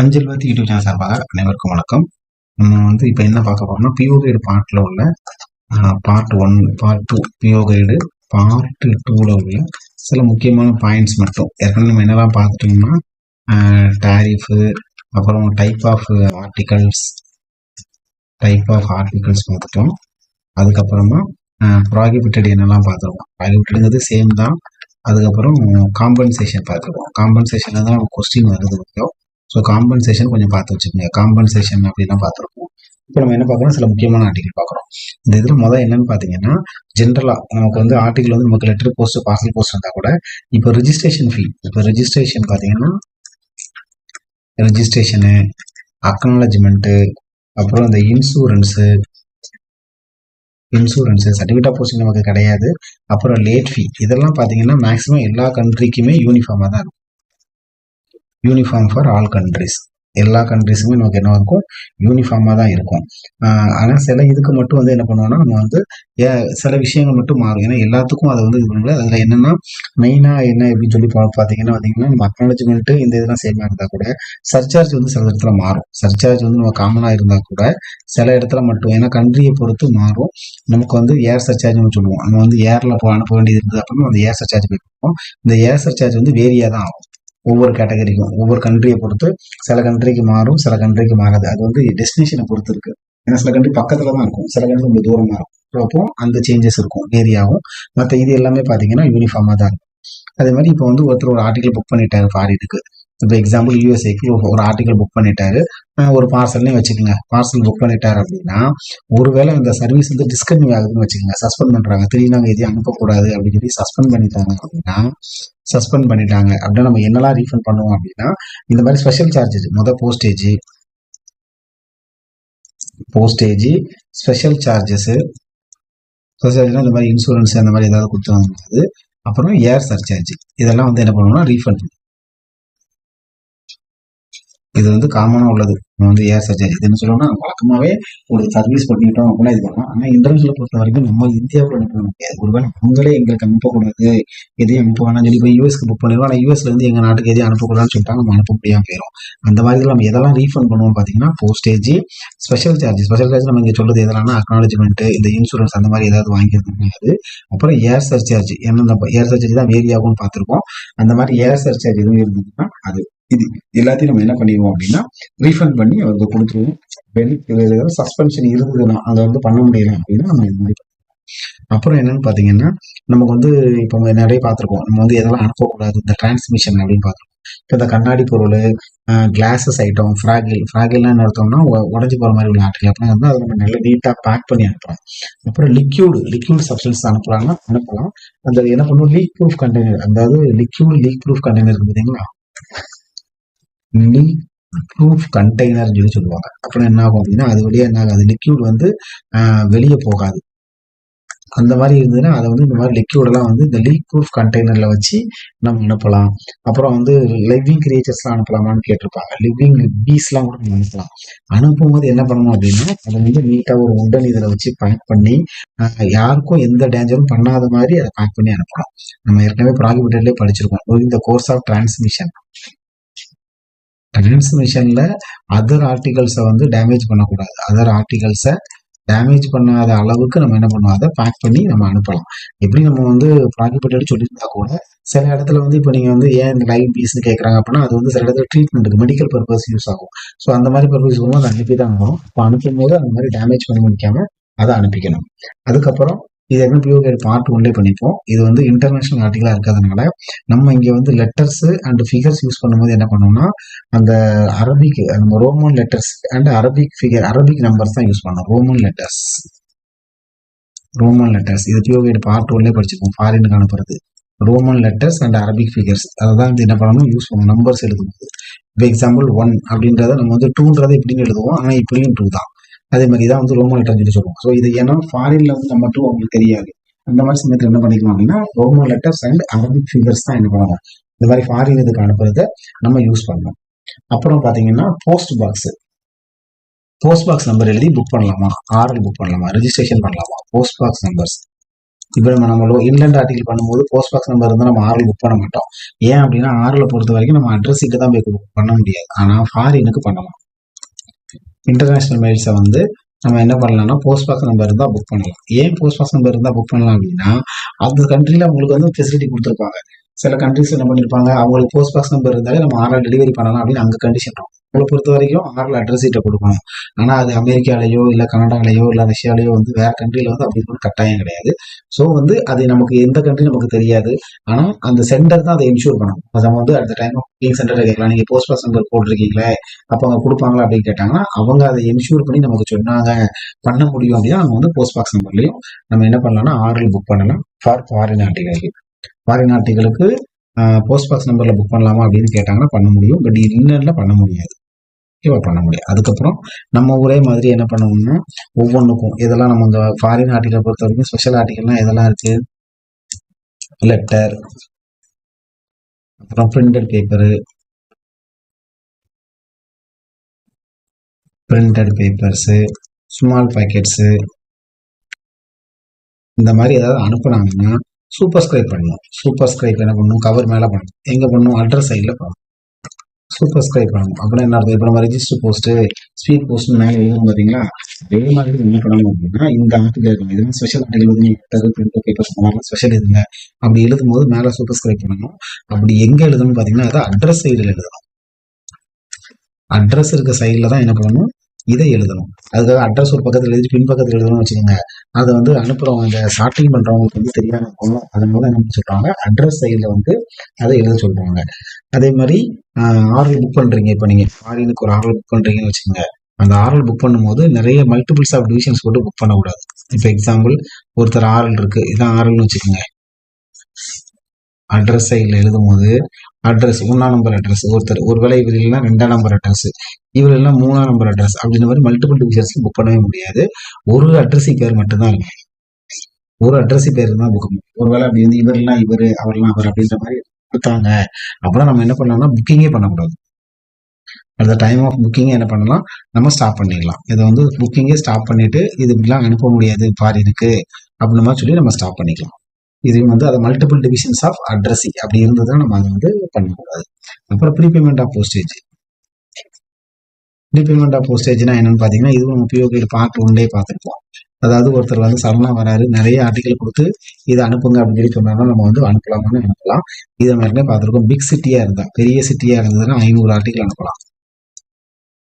அஞ்சல் வாத்தி YouTube channel சார்பாக அனைவருக்கும் வணக்கம். நம்ம வந்து இப்போ என்ன பார்க்க போறோம்னா பியூ கைடு பார்ட்டில் உள்ள part one part two PO guide part டூவில் உள்ள சில முக்கியமான பாயிண்ட்ஸ் மட்டும். ஏற்கனவே நம்ம என்னெல்லாம் பார்த்துட்டோம்னா டேரிஃபு அப்புறம் type of articles type of articles பார்த்துட்டோம். அதுக்கப்புறமா ப்ராகிபிட்டட் என்னெல்லாம் பார்த்துருவோம் ப்ராகிபிட்டடுங்கிறது சேம் தான். அதுக்கப்புறம் காம்பன்சேஷன் பார்த்துருவோம் காம்பன்சேஷனில் தான் கொஸ்டின் வருது முக்கியம். ஸோ காம்பன்சேஷன் கொஞ்சம் பார்த்து வச்சுக்கோங்க. காம்பன்சேஷன் அப்படிலாம் பார்த்துருக்கோம் இப்போ நம்ம என்ன பார்க்குறோம்? சில முக்கியமான ஆர்டிகல் பார்க்குறோம். இந்த இதில் முதல் என்னன்னு பார்த்தீங்கன்னா ஜென்ரலாக நமக்கு வந்து ஆர்டிகல் வந்து நமக்கு லெட்டர் போஸ்ட் பார்சல் போஸ்ட் இருந்தால் கூட இப்போ ரிஜிஸ்ட்ரேஷன் ஃபீ இப்போ ரெஜிஸ்ட்ரேஷன் பார்த்தீங்கன்னா ரிஜிஸ்ட்ரேஷனு அக்னாலஜ்மெண்ட்டு அப்புறம் இந்த insurance insurance certificate of posting நமக்கு கிடையாது. அப்புறம் லேட் ஃபீ இதெல்லாம் பார்த்தீங்கன்னா மேக்ஸிமம் எல்லா கண்ட்ரிக்குமே யூனிஃபார்மாக தான் இருக்கும். யூனிஃபார்ம் ஃபார் ஆல் கண்ட்ரிஸ் எல்லா கண்ட்ரிஸுமே நமக்கு என்ன இருக்கும்? யூனிஃபார்மாக தான் இருக்கும். ஆனால் சில இதுக்கு மட்டும் வந்து என்ன பண்ணுவோம்னா நம்ம வந்து சில விஷயங்கள் மட்டும் மாறும். ஏன்னா எல்லாத்துக்கும் அதை வந்து இது பண்ணல அதில் என்னென்னா மெயினாக என்ன எப்படின்னு சொல்லி பார்த்தீங்கன்னா பார்த்தீங்கன்னா நம்ம அக்னாலஜ்மெண்ட்டு இந்த இதெல்லாம் சேமாக இருந்தால் கூட சர்ச்சார்ஜ் வந்து சில இடத்துல மாறும். சர்ச்சார்ஜ் வந்து நம்ம காமனாக இருந்தால் கூட சில இடத்துல மட்டும் ஏன்னா கண்ட்ரியை பொறுத்து மாறும். நமக்கு வந்து ஏர் சர்ச்சார்ஜ்னு சொல்லுவோம். நம்ம வந்து ஏரில் போ அனுப்ப வேண்டியது இருந்தது அப்படின்னா அந்த ஏர் சர்ச்சார்ஜ் போய் இந்த ஏர் சர்ச்சார்ஜ் வந்து வேரியாக தான் ஆகும். ஒவ்வொரு கேட்டகரிக்கும் ஒவ்வொரு கண்ட்ரியை பொறுத்து சில கண்ட்ரிக்கு மாறும் சில கண்ட்ரிக்கு மாறாது. அது வந்து டெஸ்டினேஷனை பொறுத்து இருக்கு. ஏன்னா சில கண்ட்ரி பக்கத்துல தான் இருக்கும். சில கண்ட்ரி ரொம்ப தூரமா இருக்கும். அப்போ அந்த சேஞ்சஸ் இருக்கும். ஏரியாவும் மற்ற இது எல்லாமே பார்த்தீங்கன்னா யூனிஃபார்மாக தான் இருக்கும். அதே மாதிரி இப்போ வந்து ஒருத்தர் ஒரு ஆர்டிகல் புக் பண்ணிட்டாரு ஃபாரினுக்கு இப்போ எக்ஸாம்பிள் யூஎஸ்ஏக்கு ஒரு ஆர்டிக்கல் புக் பண்ணிட்டாரு ஒரு பார்சல்னே வச்சுக்கோங்க. பார்சல் புக் பண்ணிட்டாரு அப்படின்னா ஒருவேளை இந்த சர்வீஸ் வந்து டிஸ்கன்யூ ஆகுதுன்னு வச்சுக்கோங்க. சஸ்பெண்ட் பண்ணுறாங்க திடீர்னு நாங்கள் எதையும் அனுப்பக்கூடாது அப்படின்னு சொல்லி சஸ்பெண்ட் பண்ணிட்டாங்க அப்படின்னா சஸ்பெண்ட் பண்ணிட்டாங்க. அப்படின்னா நம்ம என்னெல்லாம் ரீஃபண்ட் பண்ணுவோம் அப்படின்னா இந்த மாதிரி ஸ்பெஷல் சார்ஜஸ் மொதல் postage postage special charges special இந்த மாதிரி இன்சூரன்ஸ் அந்த மாதிரி ஏதாவது கொடுத்துருவாங்க. அப்புறம் ஏர் சர்சார்ஜ் இதெல்லாம் வந்து என்ன பண்ணுவோம்னா ரீஃபண்ட் இது வந்து காமனாக உள்ளது. வந்து ஏர் சர்ஜரி இது என்ன சொல்லணும்னா வழக்கமாகவே ஒரு சர்வீஸ் பண்ணிட்டோம் அப்படின்னா இது பண்ணலாம். ஆனால் இன்டர்நேஷனல் பொறுத்த வரைக்கும் நம்ம இந்தியாவில் அனுப்ப முடியாது. ஒருவேளை அவங்களே எங்களுக்கு அனுப்பக்கூடாது எதையும் அனுப்ப வேணாம் சொல்லி இப்போ யூஎஸ்க்கு புக் பண்ணிடுவோம். ஆனால் யூஎஸ்லேருந்து எங்கள் நாட்டுக்கு எதையும் அனுப்பக்கூடாதுன்னு சொல்லிட்டாங்க நம்ம அனுப்ப முடியாமல் போயிடும் அந்த மாதிரி நம்ம எதெல்லாம் ரீஃபண்ட் பண்ணுவோம் பார்த்தீங்கன்னா postage special charge special charge நம்ம இங்கே சொல்கிறது எதனா அக்னாலஜ்மெண்ட் இந்த இன்சூரன்ஸ் அந்த மாதிரி ஏதாவது வாங்கியிருந்தோம்னா அப்புறம் ஏர் சர்ச்சார்ஜ் என்ன ஏர் சர்ச்சார்ஜ் தான் வேரி ஆகும்னு பார்த்துருக்கோம். அந்த மாதிரி ஏர் சர்ச்சார்ஜ் எதுவும் இருந்ததுன்னா அது இது எல்லாத்தையும் நம்ம என்ன பண்ணிடுவோம் அப்படின்னா ரீஃபண்ட் பண்ணி அவருக்கு கொடுத்துருவோம். சஸ்பென்ஷன் இருந்ததுன்னா அதை வந்து பண்ண முடியல அப்படின்னா நம்ம இது மாதிரி அப்புறம் என்னன்னு பாத்தீங்கன்னா நமக்கு வந்து இப்போ நிறைய பார்த்துருக்கோம். நம்ம வந்து எதெல்லாம் அனுப்பக்கூடாது இந்த டிரான்ஸ்மிஷன் அப்படின்னு பார்த்துருக்கோம். இப்போ இந்த கண்ணாடி பொருள் கிளாஸஸ் ஐட்டம் ஃப்ராகில் ஃப்ராகில்லாம் நடத்தோம்னா உடஞ்சி போகிற மாதிரி உள்ள ஆட்கள். அப்படின்னா வந்து அதை நம்ம நல்லா நீட்டாக பேக் பண்ணி அனுப்புகிறோம் அப்புறம் லிக்யூடு லிக்யூட் சப்ஸ்டன்ஸ் அனுப்புகிறாங்கன்னா அனுப்பலாம். அந்த என்ன பண்ணுவோம்? லீக் ப்ரூஃப் கண்டெய்னர் அதாவது லிக்யூட் லீக் ப்ரூஃப் கண்டெய்னர் பார்த்தீங்களா? லீக் ப்ரூஃப் கண்டெய்னர்னு சொல்லி சொல்லுவாங்க. அப்புறம் என்ன ஆகும் அப்படின்னா அது வழியாக என்ன ஆகாது லிக்யூட் வந்து வெளியே போகாது. அந்த மாதிரி இருந்ததுன்னா அதை வந்து இந்த மாதிரி லிக்யூடெல்லாம் வந்து இந்த லீக் ப்ரூஃப் கண்டெய்னரில் வச்சு நம்ம அனுப்பலாம். அப்புறம் வந்து லிவிங் கிரியேச்சர்ஸ்லாம் அனுப்பலாமான்னு கேட்டிருப்பாங்க. லிவிங் பீஸ்லாம் கூட நம்ம அனுப்பலாம். அனுப்பும்போது என்ன பண்ணணும் அப்படின்னா அதை வந்து நீட்டாக ஒரு உடன் இதில் வச்சு பேக் பண்ணி யாருக்கும் எந்த டேஞ்சரும் பண்ணாத மாதிரி அதை பேக் பண்ணி அனுப்பலாம் நம்ம ஏற்கனவே ப்ராகிபிட்டர்லேயே படிச்சிருக்கோம். இந்த கோர்ஸ் ஆஃப் டிரான்ஸ்மிஷன் டிரான்ஸ்மிஷன்ல அதர் ஆர்டிகல்ஸை வந்து டேமேஜ் பண்ணக்கூடாது. அதர் ஆர்டிகல்ஸை டேமேஜ் பண்ணாத அளவுக்கு நம்ம என்ன பண்ணுவோம்? அதை பேக் பண்ணி நம்ம அனுப்பலாம். எப்படி நம்ம வந்து ப்ராகிபட்டட் சொல்லியிருந்தா கூட சில இடத்துல வந்து இப்போ நீங்கள் வந்து ஏன் இந்த லைவ் பீஸ்னு கேட்குறாங்க அப்படின்னா அது வந்து சில இடத்துல ட்ரீட்மெண்ட்டுக்கு மெடிக்கல் பர்பஸ் யூஸ் ஆகும். ஸோ அந்த மாதிரி பர்பஸ் அதை அனுப்பி தான் ஆகும் இப்போ அனுப்பும் போது அந்த மாதிரி டேமேஜ் பண்ணி முடிக்காமல் அதை அனுப்பிக்கணும். அதுக்கப்புறம் இது என்ன பியூர் பார்ட் ஒன்லே பண்ணிப்போம். இது வந்து இன்டர்நேஷனல் ஆர்டிகலாக இருக்கிறதுனால நம்ம இங்கே வந்து லெட்டர்ஸ் அண்ட் ஃபிகர்ஸ் யூஸ் பண்ணும்போது என்ன பண்ணோம்னா அந்த அரபிக் நம்ம Roman letters and Arabic figure Arabic numbers தான் யூஸ் பண்ணோம். ரோமன் லெட்டர்ஸ் ரோமன் லெட்டர்ஸ் இது பியூர் பார்ட் ஒன்லே படிச்சிருக்கோம் ஃபாரினுக்கு அனுப்புறது. Roman letters and Arabic figures அதை தான் வந்து என்ன பண்ணணும்? யூஸ் பண்ணணும். நம்பர்ஸ் எழுதும்போது. இப்போ எக்ஸாம்பிள் ஒன் அப்படின்றத நம்ம வந்து டூன்றதை இப்படின்னு எழுதுவோம். ஆனால் இப்படியும் டூ தான். அதே மாதிரி தான் வந்து ரோமோ லெட்டர் சொல்லி சொல்லுவோம் ஸோ இது ஏன்னா ஃபாரின்ல வந்து நம்ம மட்டும் உங்களுக்கு தெரியாது. அந்த மாதிரி சமயத்தில் என்ன பண்ணிக்கலாம் அப்படின்னா Roman letters and Arabic figures தான் என்ன பண்ணலாம் இந்த மாதிரி ஃபாரின் இதுக்கு அனுப்புறத நம்ம யூஸ் பண்ணலாம். அப்புறம் பார்த்தீங்கன்னா post box post box number எழுதி புக் பண்ணலாமா? ஆர்டர் புக் பண்ணலாமா? ரெஜிஸ்ட்ரேஷன் பண்ணலாமா? போஸ்ட் பாக்ஸ் நம்பர்ஸ் இப்போ நம்ம நம்ம இன்லண்ட் ஆர்டிகல் பண்ணும்போது போஸ்ட் பாக்ஸ் நம்பர் இருந்தால் நம்ம ஆர்டர் புக் பண்ண மாட்டோம். ஏன் அப்படின்னா ஆறில் பொறுத்த வரைக்கும் நம்ம அட்ரஸ் இங்கே தான் போய் பண்ண முடியாது. ஆனால் ஃபாரினுக்கு பண்ணலாம். இன்டர்நேஷ்னல் மெயில்ஸை வந்து நம்ம என்ன பண்ணலாம்னா போஸ்ட் பாஸ் நம்பர் இருந்தால் புக் பண்ணலாம். ஏன் போஸ்ட் பாஸ் நம்பர் இருந்தால் புக் பண்ணலாம் அப்படின்னா அந்த கண்ட்ரியில் அவங்களுக்கு வந்து ஃபெசிலிட்டி கொடுத்துருப்பாங்க. சில கண்ட்ரிஸ் என்ன பண்ணியிருப்பாங்க அவங்களுக்கு போஸ்ட் பாக்ஸ் நம்பர் இருந்தாலே நம்ம ஆர்டர் டெலிவரி பண்ணலாம் அப்படின்னு அங்கே கண்டிஷன் இருக்கும். நம்மளை பொறுத்த வரைக்கும் ஆறில் அட்ரஸ் சீட்டை கொடுக்கணும். ஆனால் அது அமெரிக்காலேயோ இல்லை கனடாலேயோ இல்லை ரஷ்யாலேயோ வந்து வேற கண்ட்ரியில் வந்து அப்படி ஒரு கட்டாயம் கிடையாது. ஸோ வந்து அது நமக்கு எந்த கண்ட்ரி நமக்கு தெரியாது. ஆனால் அந்த சென்டர் தான் அதை இன்ஷூர் பண்ணணும். நம்ம வந்து அட் டைம் புக்கிங் சென்டர் கேட்கலாம். நீங்கள் போஸ்ட் பாஸ் நம்பர் போட்டிருக்கீங்களே அப்போ அவங்க கொடுப்பாங்களா அப்படின்னு கேட்டாங்கன்னா அவங்க அதை இன்ஷூர் பண்ணி நமக்கு சொன்னாங்க பண்ண முடியும் அப்படின்னா நம்ம வந்து போஸ்ட் பாக்ஸ் நம்பர்லையும் நம்ம என்ன பண்ணலாம்னா ஆர்டர் புக் பண்ணலாம். ஃபார் ஃபாரின் ஆர்டிகளுக்கு ஃபாரின் ஆர்டிகளுக்கு போஸ்ட் பாக்ஸ் நம்பரில் புக் பண்ணலாமா அப்படின்னு கேட்டாங்கன்னா பண்ண முடியும். பட் இன்னரில் பண்ண முடியாது. ஓகேவா பண்ண முடியும். அதுக்கப்புறம் நம்ம ஒரே மாதிரி என்ன பண்ணணும்னா ஒவ்வொன்றுக்கும் இதெல்லாம் நம்ம இந்த ஃபாரின் ஆர்டிக்கல் பொறுத்த வரைக்கும் ஸ்பெஷல் ஆர்டிக்கல்லாம் இதெல்லாம் இருக்கு? லெட்டர் அப்புறம் printed paper printed papers small packets இந்த மாதிரி ஏதாவது அனுப்புனாங்கன்னா சூப்பர் ஸ்கிரைப் பண்ணணும். சூப்பர் ஸ்கிரைப் என்ன பண்ணணும்? கவர் மேலே பண்ணணும். எங்கே பண்ணணும்? அட்ரஸ் சைடில் பண்ணணும். சூப்பர் ஸ்கிரைப் பண்ணணும் அப்படின்னா என்ன அர்த்தம்? இப்போ நம்ம ரெஜிஸ்டர் போஸ்ட்டு ஸ்பீட் போஸ்ட் மேலே எழுதும் பார்த்தீங்களா அதே மாதிரி என்ன பண்ணணும் அப்படின்னா இந்த ஆர்டிகல் இருக்கும் இதெல்லாம் ஸ்பெஷல் ஆர்டிகல் வந்து நீங்கள் பிரிண்ட் பேப்பர்ஸ் அந்த ஸ்பெஷல் எழுதுங்க. அப்படி எழுதும் போது மேலே சூப்பர் ஸ்கிரைப் பண்ணணும். அப்படி எங்கே எழுதணும்னு பார்த்தீங்கன்னா அது அட்ரஸ் சைடில் எழுதணும் அட்ரஸ் இருக்க சைடில் தான் என்ன பண்ணணும்? இதை எழுதணும். அதுக்காக அட்ரஸ் ஒரு பக்கத்தில் எழுதி பின் பக்கத்தில் எழுதணும்னு வச்சுக்கோங்க. அதை வந்து அனுப்புகிறவங்க இந்த ஷார்ட்டிங் பண்ணுறவங்களுக்கு வந்து தெரியாமல் இருக்கும் அதனால மூலம் என்ன சொல்கிறாங்க அட்ரஸ் சைடில் வந்து அதை எழுத சொல்கிறாங்க அதே மாதிரி ஆர்டர் புக் பண்ணுறீங்க இப்போ நீங்கள் ஃபாரினுக்கு ஒரு ஆர்டர் புக் பண்ணுறீங்கன்னு வச்சுக்கோங்க. அந்த ஆரல் புக் பண்ணும்போது நிறைய மல்டிபிள்ஸ் ஆஃப் டிவிஷன்ஸ் போட்டு புக் பண்ணக்கூடாது. இப்போ எக்ஸாம்பிள் ஒருத்தர் ஆர்எல் இருக்குது இதான் ஆர்எல்னு வச்சுக்கோங்க. அட்ரஸை எழுதும் போது அட்ரஸ் ஒன்றா நம்பர் அட்ரஸ் ஒருத்தர் ஒரு வேலை இவர் இல்லைன்னா ரெண்டாம் நம்பர் அட்ரஸ் இவர் எல்லாம் மூணாம் நம்பர் அட்ரஸ் அப்படின்ற மாதிரி மல்டிபிள் டிவிஷன்ஸ் புக் பண்ணவே முடியாது. ஒரு அட்ரஸி பேர் மட்டும்தான் இருக்கும் ஒரு அட்ரஸி பேர் தான் புக் பண்ணும் ஒருவேளை அப்படி வந்து இவர்லாம் இவர் அவர்லாம் அவர் அப்படின்ற மாதிரி கொடுத்தாங்க அப்படின்னா நம்ம என்ன பண்ணலாம்னா புக்கிங்கே பண்ணக்கூடாது. At the time of booking என்ன பண்ணலாம்? நம்ம ஸ்டாப் பண்ணிடலாம். இதை வந்து புக்கிங்கே ஸ்டாப் பண்ணிட்டு இது இப்படிலாம் அனுப்ப முடியாது ஃபாரினுக்கு அப்படின்ற மாதிரி சொல்லி நம்ம ஸ்டாப் பண்ணிக்கலாம். இது வந்து அதை மல்டிபிள் டிவிஷன்ஸ் ஆஃப் அட்ரஸி அப்படி இருந்ததுன்னா நம்ம அதை வந்து பண்ணக்கூடாது. அப்புறம் prepayment of postage prepayment of போஸ்டேஜ்னா என்னன்னு பார்த்தீங்கன்னா இதுவும் நம்ம பிஓபியில் பார்ட் ஒன்றே பார்த்துருப்போம். அதாவது ஒருத்தர் வந்து சரணா வராரு நிறைய ஆர்டிகல் கொடுத்து இதை அனுப்புங்க அப்படின்னு சொல்லி சொன்னாலும் நம்ம வந்து அனுப்பலாமான்னு அனுப்பலாம். இதை மாதிரியே பார்த்துருக்கோம். பிக் சிட்டியா இருந்தா பெரிய சிட்டியா இருந்ததுன்னா ஐநூறு ஆர்டிகல் அனுப்பலாம்.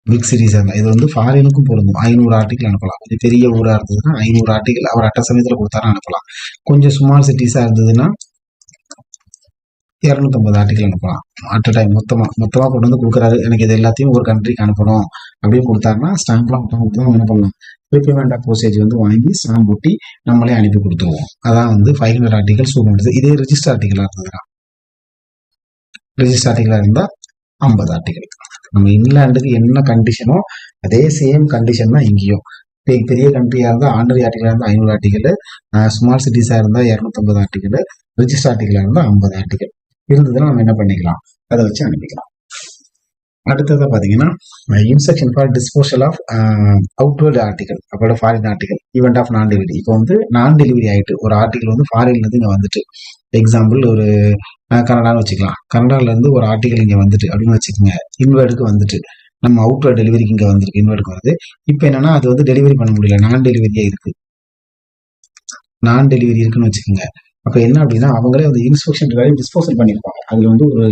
பிக் சிட்டிஸா இருந்தா இது வந்து ஃபாரினுக்கும் பொருந்தும் ஐநூறு ஆர்டிகல் அனுப்பலாம் கொஞ்சம் பெரிய ஊரா இருந்ததுன்னா ஐநூறு ஆர்டிகல் அவர் அட்ட சமயத்தில் கொடுத்தாலும் அனுப்பலாம் கொஞ்சம் ஸ்மால் சிட்டிஸா இருந்ததுன்னா இரநூத்தம்பது ஆர்டிகல் அனுப்பலாம் அட் டைம் மொத்தமாக மொத்தமாக கொண்டு வந்து கொடுக்குறாரு எனக்கு இது எல்லாத்தையும் ஒரு கண்ட்ரிக்கு அனுப்பணும் அப்படின்னு கொடுத்தாருன்னா ஸ்டாம்ப்லாம் மொத்தமாக மொத்தமாக என்ன பண்ணலாம் ப்ரீபேமெண்ட் ஆஃப் போஸ்டேஜ் வந்து வாங்கி ஸ்டாம்ப் ஒட்டி நம்மளே அனுப்பி கொடுத்துருவோம் அதான் வந்து ஃபைவ் ஹண்ட்ரட் ஆர்டிகல் டூ இதே ரிஜிஸ்டர் ஆர்டிகலாக இருந்ததுன்னா ரிஜிஸ்டர் ஆர்டிகலாக இருந்தால் ஐம்பது ஆர்டிகல் நம்ம இங்கிலாந்துக்கு என்ன கண்டிஷனோ அதே சேம் கண்டிஷன் தான் இங்கேயும். பெ- பெரிய கண்ட்ரியாக இருந்தால் ஆண்டரி ஆர்டிகலாக இருந்தால் ஐநூறு ஆர்டிகல் ஸ்மால் சிட்டிஸாக இருந்தால் இரநூத்தம்பது ஆர்டிகல் ரிஜிஸ்டர் ஆர்டிகலாக இருந்தால் ஐம்பது ஆர்டிகல் இருந்ததுன்னா நம்ம என்ன பண்ணிக்கலாம்? அதை வச்சு அனுப்பிக்கலாம். அடுத்ததாக பார்த்தீங்கன்னா instruction for disposal of outward article அப்போ foreign article event of non delivery இப்போ வந்து நான் டெலிவரி ஆகிட்டு ஒரு ஆர்டிகல் வந்து ஃபாரின்லேருந்து இங்கே வந்துட்டு எக்ஸாம்பிள் ஒரு கனடான்னு வச்சுக்கலாம். கனடாலேருந்து ஒரு ஆர்டிகல் இங்கே வந்துட்டு அப்படின்னு வச்சுக்கோங்க. இன்வேர்டுக்கு வந்துட்டு நம்ம அவுட்வேர்ட் டெலிவரிக்கு இங்கே வந்துருக்கு இன்வேர்டுக்கு வருது. இப்போ என்னென்னா அது வந்து டெலிவரி பண்ண முடியல. நான் டெலிவரியே இருக்குது நான் டெலிவரி இருக்குன்னு வச்சுக்கோங்க. அப்போ என்ன அப்படின்னா அவங்களே அந்த இன்ஸ்பெக்ஷன் ரிகார்டிங் டிஸ்போசல் பண்ணியிருப்பாங்க அதில் வந்து ஒரு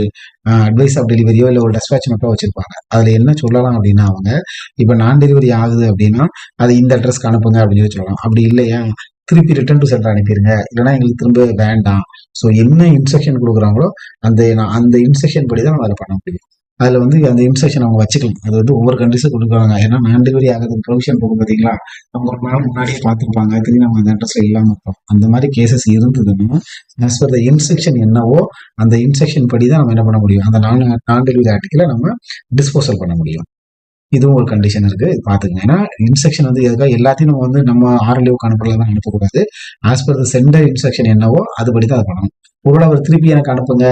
அட்வைஸ் ஆஃப் டெலிவரியோ இல்லை ஒரு டெஸ்பேச் மட்டும் வச்சிருப்பாங்க. அதில் என்ன சொல்லலாம் அப்படின்னா அவங்க இப்போ நான் டெலிவரி ஆகுது அப்படின்னா அது இந்த அட்ரஸ்க்கு அனுப்புங்க அப்படின்னு சொல்லி சொல்லலாம். அப்படி இல்லையா? திருப்பி ரிட்டர்ன் டு சென்டர் அனுப்பிடுங்க இல்லைன்னா எங்களுக்கு திரும்ப வேண்டாம். ஸோ என்ன இன்ஸ்ட்ரக்ஷன் கொடுக்குறாங்களோ அந்த நான் அந்த இன்ஸ்ட்ரக்ஷன் படி தான் நம்ம அதை பண்ண முடியும். அதில் வந்து அந்த இன்ஸ்ட்ரக்ஷன் அவங்க வச்சுக்கலாம். அது வந்து ஒவ்வொரு கண்ட்ரிஸும் கொடுக்குறாங்க. ஏன்னா நான் டெலிவரி ஆகிறதுக்கு ப்ரொவிஷன் போகும் பார்த்தீங்களா அவங்க ஒரு நாள் முன்னாடியே பார்த்துருப்பாங்க. திரும்பி நம்ம அந்த அட்ரஸ்ல இல்லாமல் இருப்போம். அந்த மாதிரி கேசஸ் இருந்ததுன்னா ஆஸ் பர் த இன்ஸ்ட்ரக்ஷன் என்னவோ அந்த இன்ஸ்ட்ரக்ஷன் படி தான் நம்ம என்ன பண்ண முடியும்? அந்த நான் நான் டெலிவரி ஆர்டிக்கலை நம்ம டிஸ்போசல் பண்ண முடியும். இதுவும் ஒரு கண்டிஷன் இருக்கு. இது ஏன்னா இன்ஸ்ட்ரக்ஷன் வந்து எதுக்காக எல்லாத்தையும் நம்ம வந்து நம்ம ஆர்எல்ஓக்கு அனுப்பலாம் தான் அனுப்பக்கூடாது. As per the centre instruction என்னவோ அதுபடி தான் அதை பண்ணணும். ஒருவேளை அவர் திருப்பி எனக்கு அனுப்புங்க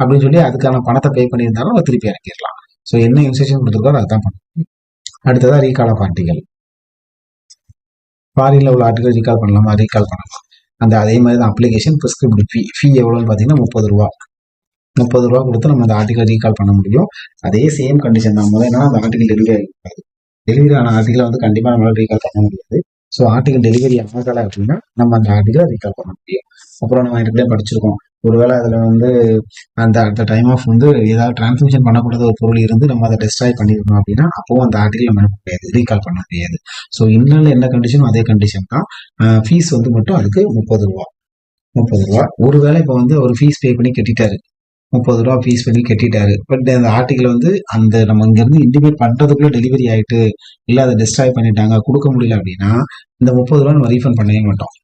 அப்படின்னு சொல்லி அதுக்கான பணத்தை பே பண்ணியிருந்தாலும் அவர் திருப்பி அனுப்பிடலாம் ஸோ என்ன இன்ஸ்ட்ரக்ஷன் கொடுத்துருக்கோ அதுதான் பண்ணணும். அடுத்ததான் ரீகால் ஆஃப் ஆர்டிகல் ஃபாரின்ல உள்ள ஆர்டிகல் ரீகால் பண்ணலாமா? ரீகால் பண்ணலாம். அந்த அதே மாதிரி தான். அப்ளிகேஷன் ப்ரிஸ்கிரிப்ட் ஃபீ ஃபீ எவ்வளோன்னு பார்த்தீங்கன்னா முப்பது ரூபா. முப்பது ரூபா கொடுத்து நம்ம அந்த ஆர்டிகல் ரீகால் பண்ண முடியும். அதே சேம் கண்டிஷன் தான். முதல் என்னன்னா அந்த ஆர்டிகல் டெலிவரி ஆகிருக்காது டெலிவரி ஆன ஆர்டிகலை வந்து கண்டிப்பாக நம்மளால ரீகால் பண்ண முடியாது. ஸோ ஆர்டிகல் டெலிவரி ஆகலை அப்படின்னா நம்ம அந்த ஆர்டிகலை ரீகால் பண்ண முடியும் அப்புறம் நம்ம ஏற்கனவே படிச்சிருக்கோம். ஒருவேளை அதில் வந்து அந்த அடுத்த டைம் ஆஃப் வந்து ஏதாவது டிரான்ஸ்மிஷன் பண்ணக்கூடாத ஒரு பொருள் இருந்து நம்ம அதை டெஸ்ட்ராய் பண்ணிருக்கோம் அப்படின்னா அப்போவும் அந்த ஆர்டிகல் நம்ம முடியாது? ரீகால் பண்ண முடியாது. ஸோ இன்னும் என்ன கண்டிஷனும் அதே கண்டிஷன் தான். ஃபீஸ் வந்து மட்டும் அதுக்கு முப்பது ரூபா. முப்பது ரூபா. ஒருவேளை இப்போ வந்து ஒரு ஃபீஸ் பே பண்ணி கட்டிட்டாரு. முப்பது ரூபா ஃபீஸ் பண்ணி கட்டிட்டாரு. பட் அந்த ஆர்டிகல் வந்து அந்த நம்ம இங்கேருந்து இண்டிமேட் பண்ணுறதுக்குள்ளே டெலிவரி ஆகிட்டு இல்லை அதை டிஸ்ட்ராய் பண்ணிட்டாங்க கொடுக்க முடியல அப்படின்னா இந்த முப்பது ரூபா நம்ம ரீஃபண்ட் பண்ணவே மாட்டோம்.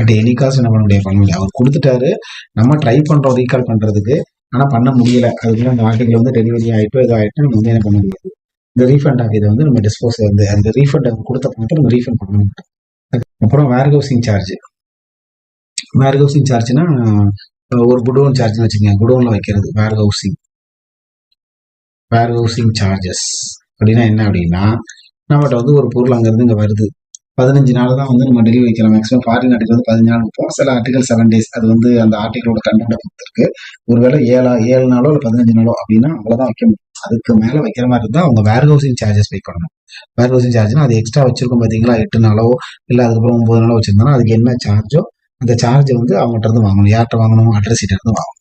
அட் எனி காஸ்ட் என்ன பண்ண முடியாது பண்ண முடியாது. அவர் கொடுத்துட்டாரு. நம்ம ட்ரை பண்ணுறோம் ரீகால் பண்ணுறதுக்கு ஆனால் பண்ண முடியல. அதுக்குள்ள அந்த ஆர்டிகல் வந்து டெலிவரி ஆகிட்டோ இது ஆகிட்டோ நம்ம வந்து என்ன பண்ண முடியாது. இந்த ரீஃபண்ட் ஆகியதை வந்து நம்ம டிஸ்போஸ் வந்து அந்த ரீஃபண்ட் அவங்க கொடுத்த பணத்தை நம்ம ரீஃபண்ட் பண்ண மாட்டோம். அப்புறம் warehousing charge warehousing சார்ஜ்னா ஒரு குடோன் சார்ஜ்னு வச்சுக்கோங்க. குடோன்ல வைக்கிறது warehousing warehousing charges அப்படின்னா என்ன அப்படின்னா நம்மகிட்ட வந்து ஒரு பொருள் அங்கேருந்து இங்கே வருது. பதினஞ்சு நாள் தான் வந்து நம்ம டெலிவரி வைக்கலாம் மேக்ஸிமம் ஃபாரின் ஆர்டிகல் வந்து பதினஞ்சு நாள் வைப்போம். சில ஆர்டிகல் செவன் டேஸ் அது வந்து அந்த ஆர்டிகளோட கண்டென்ட்டை பொறுத்திருக்கு. ஒருவேளை ஏழா ஏழு நாளோ இல்லை பதினஞ்சு நாளோ அப்படின்னா அவ்வளோதான் வைக்க முடியும். அதுக்கு மேலே வைக்கிற மாதிரி இருந்தால் அவங்க வேர் ஹவுசிங் சார்ஜஸ் பே பண்ணணும். வேர் ஹவுசிங் சார்ஜ்னா அது எக்ஸ்ட்ரா வச்சிருக்கோம் பார்த்தீங்களா எட்டு நாளோ இல்லை அதுக்கப்புறம் ஒன்பது நாளோ வச்சிருந்தோம்னா அதுக்கு என்ன சார்ஜோ அந்த சார்ஜ் வந்து அவங்ககிட்ட இருந்து வாங்கணும். யார்கிட்ட வாங்கணும் அட்ரஸ் இருந்து வாங்கணும்.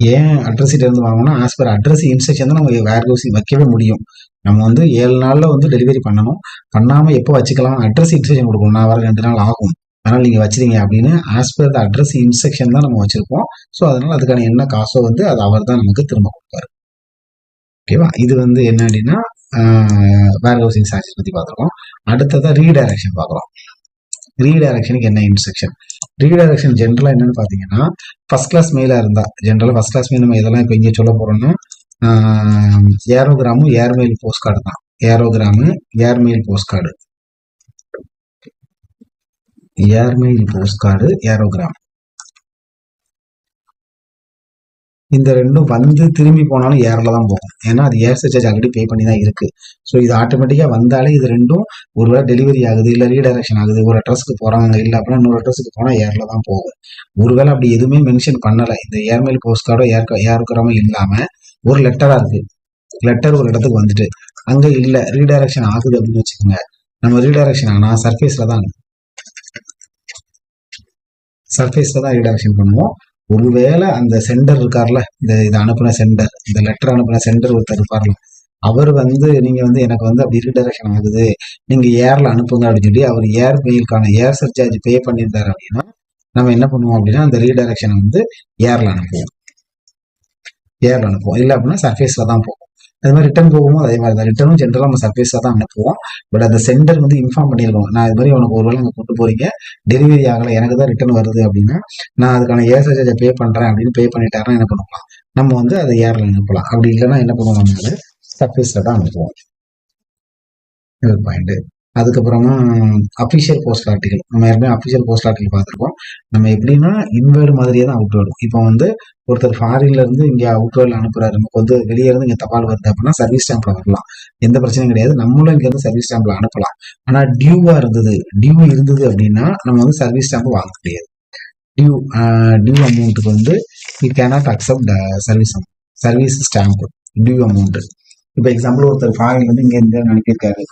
ஏன் அட்ரஸ் இருந்து வாங்கணும்னா ஆஸ் பர் அட்ரஸ் இன்ஸ்ட்ரக்ஷன் தான் நம்ம வேர் ஹவுசிங் வைக்கவே முடியும். நம்ம வந்து ஏழு நாளில் வந்து டெலிவரி பண்ணணும். பண்ணாமல் எப்போ வச்சுக்கலாம்? அட்ரஸ் இன்ஸ்ட்ரக்ஷன் கொடுக்கணும். நான் வர ரெண்டு நாள் ஆகும். அதனால் நீங்கள் வச்சுருங்க அப்படின்னு as per the address instruction தான் நம்ம வச்சுருப்போம் ஸோ அதனால் அதுக்கான என்ன காசோ வந்து அது அவர் தான் நமக்கு திரும்ப கொடுப்பாரு. ஓகேவா இது வந்து என்ன அப்படின்னா வேர் ஹவுசிங் சார்ஜஸ் பற்றி பார்த்துருக்கோம். அடுத்ததான் ரீடைரக்ஷன் பார்க்குறோம். ரீடைரக்ஷனுக்கு என்ன இன்ஸ்ட்ரக்ஷன் ரீடைரக்ஷன் ஜென்ரலாக என்னன்னு பார்த்தீங்கன்னா ஃபர்ஸ்ட் கிளாஸ் மெயிலாக இருந்தால் ஜென்ரலாக ஃபர்ஸ்ட் கிளாஸ் மெயில் நம்ம இதெல்லாம் இப்போ இங்கே சொல்ல போகிறோம்னா ஏரோகிராமும் ஏர்மெயில் போஸ்ட் கார்டு தான். Aerogram airmail post card airmail post card aerogram. இந்த ரெண்டும் வந்து திரும்பி போனாலும் ஏரில் தான் போகும். ஏன்னா அது ஏர் சர்ச்சார்ஜ் ஆல்ரெடி பே பண்ணி தான் இருக்கு. ஸோ இது ஆட்டோமேட்டிக்காக வந்தாலே இது ரெண்டும் ஒரு வேளை டெலிவரி ஆகுது இல்லை ரீடைரக்ஷன் ஆகுது ஒரு அட்ரஸ்க்கு போகிறாங்க இல்லை அப்படின்னா இன்னொரு அட்ரஸுக்கு போனால் ஏரில் தான் போகும். ஒருவேளை அப்படி எதுவுமே மென்ஷன் பண்ணலை. இந்த ஏர்மெயில் போஸ்ட் கார்டோ ஏர் ஏர்கிராமோ இல்லாமல் ஒரு லெட்டராக இருக்கு. லெட்டர் ஒரு இடத்துக்கு வந்துட்டு. அங்கே இல்லை ரீடைரக்ஷன் ஆகுது அப்படின்னு வச்சுக்கோங்க. நம்ம ரீடைரக்ஷன் ஆனால் சர்ஃபேஸில் தான் சர்ஃபேஸில் தான் ரீடைரக்ஷன் பண்ணுவோம். ஒருவேளை அந்த சென்டர் இருக்கார்ல? இந்த இதை அனுப்புன சென்டர் இந்த லெட்டர் அனுப்புன சென்டர் ஒருத்தர் இருப்பார்ல. அவர் வந்து நீங்க வந்து எனக்கு வந்து அப்படி ரீடைரக்ஷன் ஆகுது. நீங்க ஏர்ல அனுப்புங்க அப்படின்னு சொல்லி அவர் ஏர் மெயிலுக்கான ஏர் சர்ச்சார்ஜ் பே பண்ணியிருந்தாரு அப்படின்னா நம்ம என்ன பண்ணுவோம் அப்படின்னா அந்த ரீடைரக்ஷனை வந்து ஏர்ல அனுப்புவோம். ஏர்ல அனுப்புவோம். இல்லை அப்படின்னா சர்ஃபேஸ்ல தான் போகும். அது மாதிரி ரிட்டர்ன் போகும்போது அதே மாதிரி தான். ரிட்டர்னும் ஜென்ரலாக நம்ம சர்ஃபேஸாக தான் அனுப்புவோம் பட் அந்த சென்டர் வந்து இன்ஃபார்ம் பண்ணியிருக்கோம் நான் இது மாதிரி உனக்கு ஒரு வேளை அங்கே கொண்டு போறீங்க டெலிவரி ஆகலை எனக்கு தான் ரிட்டர்ன் வருது அப்படின்னா நான் அதுக்கான ஏர் சார்ஜை பே பண்ணுறேன் அப்படின்னு பே பண்ணிட்டாருன்னா என்ன பண்ணுவோம்? நம்ம வந்து அதை ஏரில் அனுப்பலாம். அப்படி இல்லைன்னா என்ன பண்ணுவோம்? நம்ம அதை தான் அனுப்புவோம். இது பாயிண்ட் அதுக்கப்புறமா அஃபிஷியல் போஸ்ட் ஆர்டிகல் நம்ம ஏற்கனவே அஃபிஷியல் போஸ்ட் ஆர்டிகல் பார்த்துருக்கோம். நம்ம எப்படின்னா இன்வேர்டு மாதிரியே தான் அவுட் இப்போ வந்து ஒருத்தர் ஃபாரின்ல இருந்து இங்க அவுட்வேர்ல அனுப்புறாரு. நமக்கு வந்து வெளியே இருந்து இங்க தபால் வருது அப்படின்னா சர்வீஸ் ஸ்டாம்ப்ல வரலாம். எந்த பிரச்சனையும் கிடையாது. நம்மளும் இங்க இருந்து சர்வீஸ் ஸ்டாம்ப்ல அனுப்பலாம். ஆனா டியூவா இருந்தது. டியூ இருந்தது அப்படின்னா நம்ம வந்து சர்வீஸ் ஸ்டாம்ப் வாங்க முடியாது டியூ டியூ அமௌண்ட்டுக்கு வந்து you cannot accept service service stamp due amount இப்போ எக்ஸாம்பிள் ஒருத்தர் ஃபாரின் வந்து இங்கே இருந்து அனுப்பியிருக்காரு.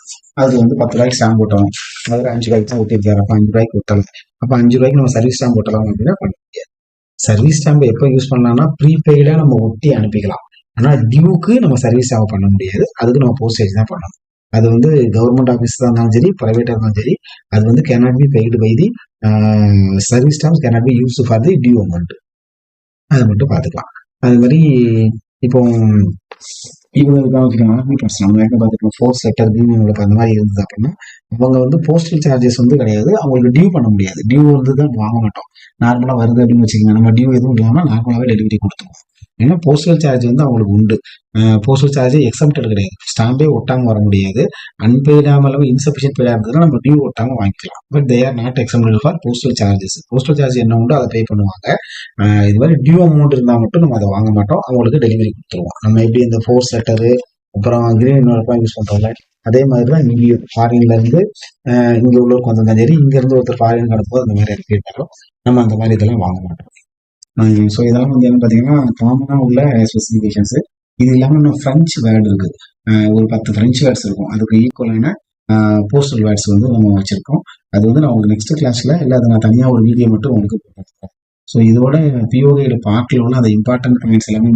அது வந்து பத்து ரூபாய்க்கு ஸ்டாம்ப் போட்டோம். அதில் அஞ்சு ரூபாய்க்கு தான் ஊட்டியிருக்காரு அப்போ அஞ்சு ரூபாய்க்கு ஒட்டலாம் அப்போ அஞ்சு ரூபாய்க்கு நம்ம சர்வீஸ் ஸ்டாம்ப் ஒட்டலாம் அப்படின்னா பண்ண முடியாது. சர்வீஸ் ஸ்டாம்ப் எப்போ யூஸ் பண்ணலாம்னா ப்ரீபெய்டாக நம்ம ஒட்டி அனுப்பிக்கலாம். ஆனால் டியூக்கு நம்ம சர்வீஸ் ஸ்டாம்ப் பண்ண முடியாது. அதுக்கு நம்ம போஸ்டேஜ் தான் பண்ணணும். அது வந்து கவர்மெண்ட் ஆஃபீஸ் தான் இருந்தாலும் சரி ப்ரைவேட்டாக இருந்தாலும் சரி அது வந்து cannot be paid by the service stamp cannot be use for the due amount அதை மட்டும் பார்த்துக்கலாம். அது மாதிரி இப்போ இவங்க கவனிக்கலாம் ஆர்மி பர்சன் நம்ம ஏற்கனவே பார்த்துருக்கோம் உங்களுக்கு அந்த மாதிரி இருந்தது அப்படின்னா அவங்க வந்து போஸ்டல் சார்ஜஸ் வந்து கிடையாது அவங்களுக்கு டியூ பண்ண முடியாது. டியூ வந்து தான் வாங்க மாட்டோம். நார்மலாக வருது அப்படின்னு வச்சுக்கோங்க. நம்ம டியூ எதுவும் இல்லாமல் நார்மலாகவே டெலிவரி கொடுத்துருவோம். ஏன்னா போஸ்டல் சார்ஜ் வந்து அவங்களுக்கு உண்டு. போஸ்டல் சார்ஜ் எக்ஸம்டட் கிடையாது. ஸ்டாம்பே ஒட்டாமல் வர முடியாது. அன்பெய்டாம இல்லாமல் இன்சபிஷியன்ட் பெய்டாக இருந்ததுன்னா நம்ம டியூ ஒட்டாமல் வாங்கிக்கலாம். But they are not exempted for postal charges postal charge என்ன உண்டோ அதை பே பண்ணுவாங்க. இது மாதிரி டியூ அமௌண்ட் இருந்தால் மட்டும் நம்ம அதை வாங்க மாட்டோம். அவங்களுக்கு டெலிவரி கொடுத்துருவோம். நம்ம எப்படி இந்த ஃபோர்ஸ் லெட்டரு அப்புறம் கிரீன் இன்வெர்ட்லாம் யூஸ் பண்ணுறோம்ல அதே மாதிரி தான் இங்கேயும் ஃபாரின்ல இருந்து அஹ், இங்க உள்ளவருக்கு வந்திருந்தா சரி இங்கேருந்து ஒருத்தர் ஃபாரின் கிடப்போ அந்த மாதிரி இருக்கு நம்ம அந்த மாதிரி இதெல்லாம் வாங்க மாட்டோம். ஸோ இதெல்லாம் வந்து என்ன பார்த்தீங்கன்னா காமனாக உள்ள ஸ்பெசிஃபிகேஷன்ஸ் இது இல்லாமல் இன்னும் ஃப்ரெஞ்சு வேர்டு இருக்குது. ஒரு பத்து ஃப்ரெஞ்ச் வேர்ட்ஸ் இருக்கும். அதுக்கு ஈக்குவலான போஸ்டல் வேர்ட்ஸ் வந்து நம்ம வச்சுருக்கோம். அது வந்து நான் உங்களுக்கு நெக்ஸ்ட் கிளாஸில் இல்லை அதை நான் தனியாக ஒரு வீடியோ மட்டும் உங்களுக்கு போட்டுருக்கேன் ஸோ இதோட பிஓகையில் பார்ட்டில் உள்ள இம்பார்ட்டன்ட் பாயிண்ட்ஸ் எல்லாமே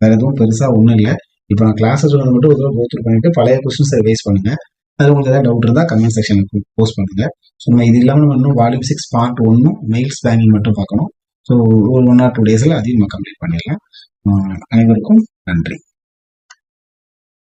வேறு எதுவும் பெருசாக ஒன்றும் இல்லை. இப்போ நான் கிளாஸஸ் வந்து மட்டும் ஒரு தடவை பண்ணிட்டு பழைய கொஸ்டின்ஸை வேஸ்ட் பண்ணுங்கள் அது உங்களுக்கு ஏதாவது டவுட் இருந்தால் கமெண்ட் செக்ஷனுக்கு போஸ்ட் பண்ணுங்கள் ஸோ நம்ம இது இல்லாமல் நம்ம இன்னும் வால்யூம் சிக்ஸ் பார்ட் ஒன்றும் மெயில்ஸ் ஸ்பேனிங் மட்டும் பார்க்கணும். ஸோ ஒரு ஒன் ஆர் டூ டேஸில் அதையும் நம்ம கம்ப்ளீட் பண்ணிடலாம். அனைவருக்கும் நன்றி.